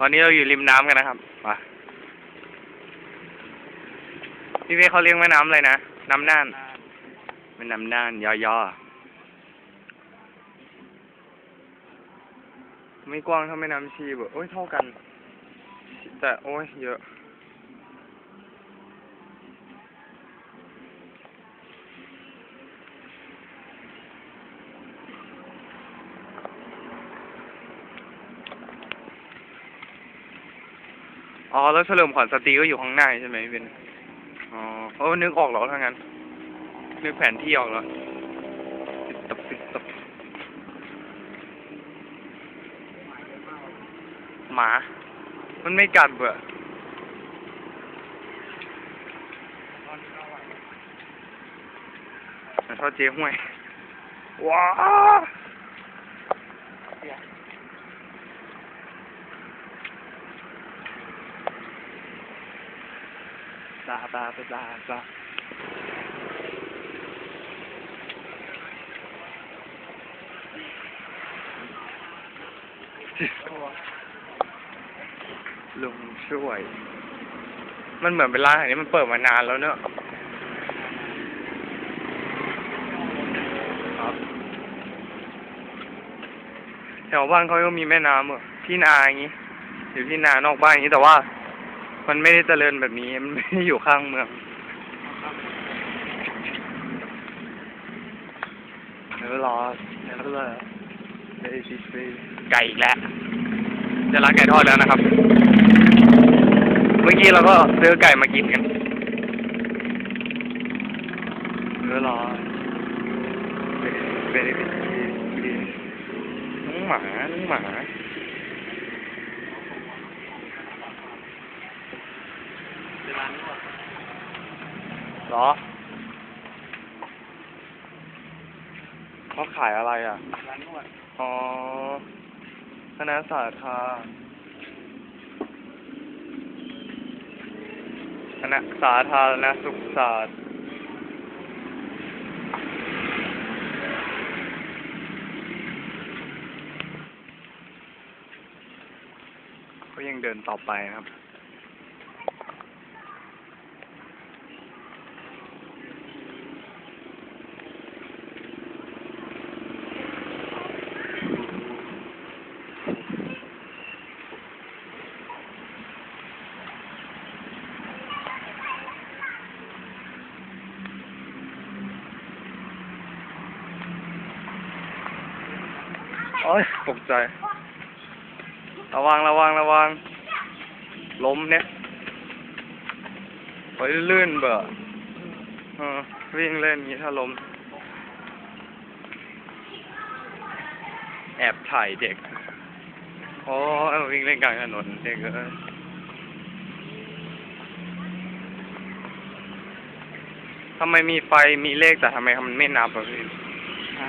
ตอนนี้เราอยู่ริมน้ำกันนะครับมาพี่เวเขาเลี้ยงแม่น้ำเลยนะ น้ำน่านแม่น้ำน่านย่อยอไม่กว้างเท่าแม่น้ำชีบอโอ้ยเท่ากัน แต่โอ้ยเยอะ อ๋อแล้วเฉลิมขวัญสตรีก็อยู่ข้างหน้าใช่ไหมพี่เป็นอ๋อเออนึกออกแล้วถ้างั้น นึกแผนที่ออกแล้วติดตบติดตบหมา มันไม่กัดเบื่อแต่ชอบเจ๊ห้วยว้า ลาบลาบลาบลาลุงช่วย มันเหมือนเป็นร้านอาหารที่มันเปิดมานานแล้วเนอะแถวบ้านเขาก็มีแม่น้ำอะที่นาอย่างงี้อยู่ที่นานอกบ้านอย่างงี้แต่ว่า มันไม่ได้เจริญแบบนี้ มันไม่ได้อยู่ข้างเมืองเดี๋ยวรอเดี๋ยวรอเดี๋ยไก่อีกแล้ว จะร้านไก่ทอดแล้วนะครับ เมื่อกี้เราก็ซื้อไก่มากินกันเดี๋ยวรอเดี๋ยวเดี๋ยวเดี๋ยวเดี๋ยวน้องหมาน้องหมา เหรอเขาขายอะไรอะ ร้านนวดอ๋อ คณะสาธาคณะสาธารณสุขศาสตร์ ก็ยังเดินต่อไปนะครับ โอ้ยตกใจ ระวังระวังระวัง ล้มเนี่ยไปลื่นเบอะเออวิ่งเล่นอย่างนี้ถ้าล้ม แอบถ่ายเด็ก โอ้วิ่งเล่นกลางถนนเด็กเอ้ยทำไมมีไฟมีเลขแต่ทำไมมันไม่นับอะพี่ ฮะ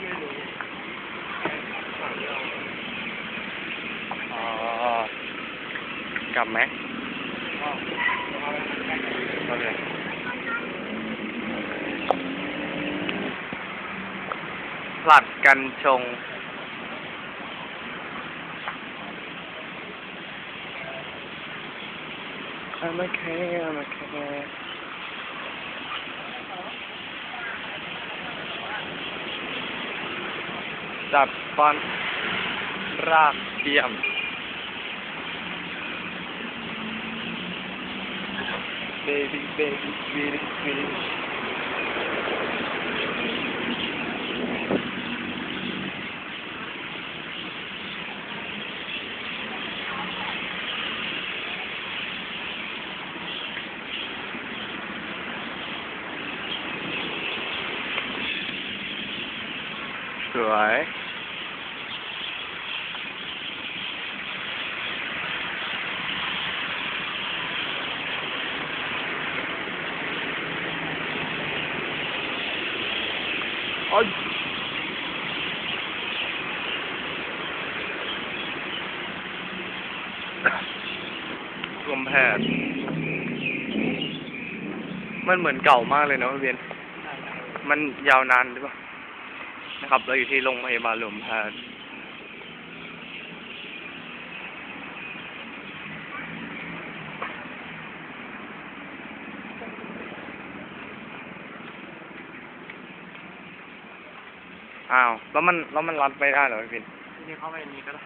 ไม่รู้ อ๋อ กลับไหมอ๋อเอาไปทำกันโอเคผลัดกันชง I'm okay, I'm okay. จัดฟันรากเทียม baby baby sweetie sweetie ส โอ๊ยกลมแพทย์มันเหมือนเก่ามากเลยเนาะพี่เวียน มันยาวนานหรือเปล่า นะครับ เราอยู่ที่โรงพยาบาลหลวงแพทย์ อ้าว แล้วมัน แล้วมันรัดไปได้เหรอพี่พิน ที่นี่เข้าไปนี้ก็ได้